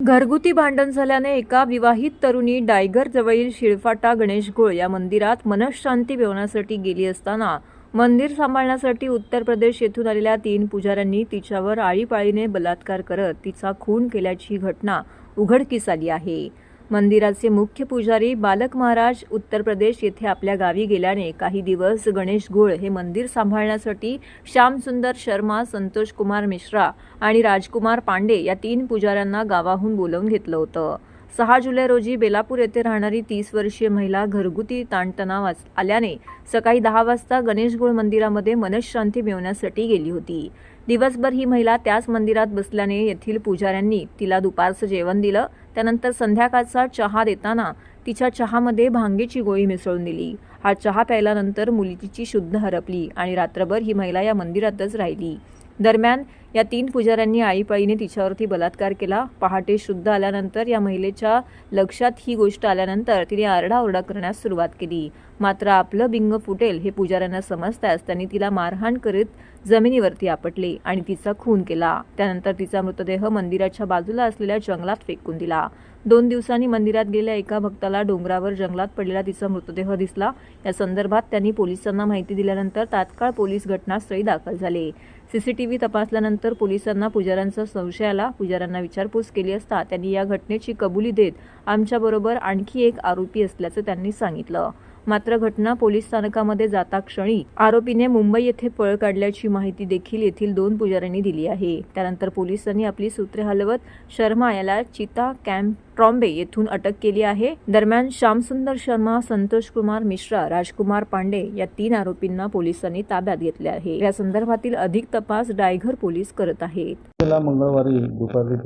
घरगुती भांडण झाल्याने एका विवाहित तरुणी डायगर जवळील शिळफाटा गणेशगोळ या मंदिरात मनःशांती मिळवण्यासाठी गेली असताना मंदिर सांभाळण्यासाठी उत्तर प्रदेश येथून आलेल्या तीन पुजाऱ्यांनी तिच्यावर आळीपाळीने बलात्कार करत तिचा खून केल्याची घटना उघडकीस आली आहे. मंदिराचे मुख्य पुजारी बालक महाराज उत्तर प्रदेश येथे आपल्या गावी गेल्याने काही दिवस गणेश घोळ हे मंदिर सांभाळण्यासाठी श्यामसुंदर शर्मा संतोष कुमार मिश्रा आणि राजकुमार पांडे या तीन पुजाऱ्यांना गावाहून बोलवून घेतलं होतं. सहा जुलै रोजी बेलापूर येथे राहणारी तीस वर्षीय महिला घरगुती ताणतणाव आल्याने सकाळी दहा वाजता गणेशगुळ मंदिरामध्ये मनशांती मिळवण्यासाठी गेली होती. दिवसभर ही महिला त्याच मंदिरात बसल्याने येथील पुजाऱ्यांनी तिला दुपारचं जेवण दिलं त्यानंतर संध्याकाळचा चहा देताना तिच्या चहामध्ये भांगेची गोळी मिसळून दिली. हा चहा प्यायल्यानंतर मुलीची शुद्ध हरपली आणि रात्रभर ही महिला या मंदिरातच राहिली. दरम्यान या तीन पुजाऱ्यांनी आईपाळीने तिच्यावरती बलात्कार केला. पहाटे शुद्ध आल्यानंतर या महिलेच्या लक्षात ही गोष्ट आल्यानंतर तिने आरडाओरडा करण्यास सुरुवात केली. मात्र आपलं बिंग फुटेल हे पुजाऱ्यांना समजताच त्यांनी तिला मारहाण करीत जमिनीवरती आपटले आणि तिचा खून केला. त्यानंतर तिचा मृतदेह मंदिराच्या बाजूला असलेल्या जंगलात फेकून दिला. दोन दिवसांनी मंदिरात गेलेल्या एका भक्ताला डोंगरावर जंगलात पडलेला तिचा मृतदेह दिसला. या संदर्भात त्यांनी पोलिसांना माहिती दिल्यानंतर तात्काळ पोलीस घटनास्थळी दाखल झाले. सीसीटीव्ही तपासल्यानंतर पोलिसांना पुजाऱ्यांचा संशय आला पुजाऱ्यांना विचारपूस केली असता त्यांनी या घटनेची कबुली देत आमच्याबरोबर आणखी एक आरोपी असल्याचं त्यांनी सांगितलं. मात्र घटना पोलीस स्थानकामध्ये जाता क्षणी आरोपीने मुंबई येथे पळ काढल्याची माहिती देखील येथील दोन पुजाऱ्यांनी दिली आहे. त्यानंतर पोलिसांनी आपली सूत्रे हलवत शर्मा याला चिता कॅम्प ट्रॉम्बे येथून अटक केली आहे. दरम्यान श्यामसुंदर शर्मा संतोष कुमार मिश्रा राजकुमार पांडे या तीन आरोपींना पोलिसांनी ताब्यात घेतले आहे. या संदर्भातील अधिक तपास डायघर पोलीस करत आहेत. मंगळवारी दुपारी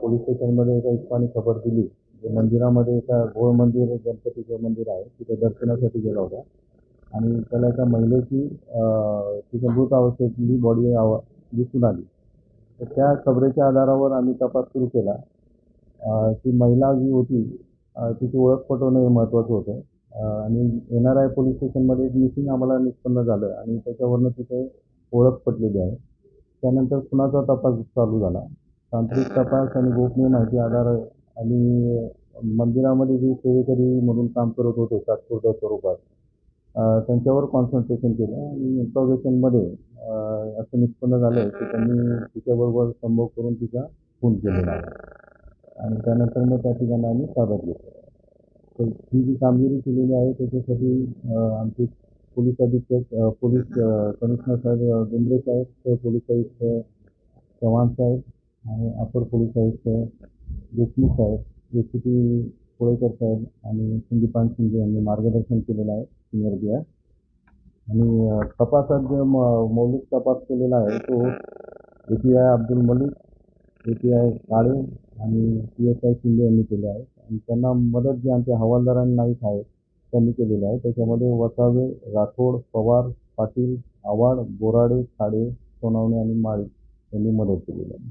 पोलीस स्टेशनमध्ये एका खबर दिली. मंदिरामध्ये एका गोळ मंदिर गणपतीचं मंदिर आहे तिथे दर्शनासाठी गेला होता. आणि त्याला एका महिलेची तिच्या मृत अवस्थेतली बॉडी आव दिसून आली. तर त्या खबरेच्या आधारावर आम्ही तपास सुरू केला. ती महिला जी होती तिची ओळख पटवणं हे महत्त्वाचं होतं. आणि एन आर आय पोलीस स्टेशनमध्ये मिसिंग आम्हाला निष्पन्न झालं आणि त्याच्यावरनं तिथे ओळख पटलेली आहे. त्यानंतर खुनाचा तपास चालू झाला. तांत्रिक तपास आणि गोपनीय माहिती आधार आणि मंदिरामध्ये जे सेवेकरी म्हणून काम करत होते तात्पुरत्या स्वरूपात त्यांच्यावर कॉन्सन्ट्रेशन केलं आणि इंट्रॉगेशनमध्ये असं निष्पन्न झालं की त्यांनी तिच्याबरोबर संभोग करून तिचा खून केलेला आहे. आणि त्यानंतर मग त्या ठिकाणी आम्ही ताब्यात घेतलं. तर ही जी कामगिरी केलेली आहे त्याच्यासाठी आमचे पोलीस अधीक्षक पोलीस कमिशनर साहेब अ, डुंबरे साहेब पोलीस आयुक्त चव्हाण साहेब आणि अपर पोलीस आयुक्त देशमुख साहेब जे सी पी कोळेकर साहेब आणि संदीपान शिंदे यांनी मार्गदर्शन केलेलं आहे सिनियर बी आहे आणि तपासात जे म मौलिक तपास केलेला आहे तो A P I Abdul Malik A P I Kale आणि पी एस आय शिंदे यांनी केले आहे. आणि त्यांना मदत जे आमचे हवालदारांनी नाईक आहेत त्यांनी केलेलं आहे. त्याच्यामध्ये वसावे राठोड पवार पाटील आव्हाड बोराडे खाडे सोनावणे आणि माळी यांनी मदत केलेली आहे.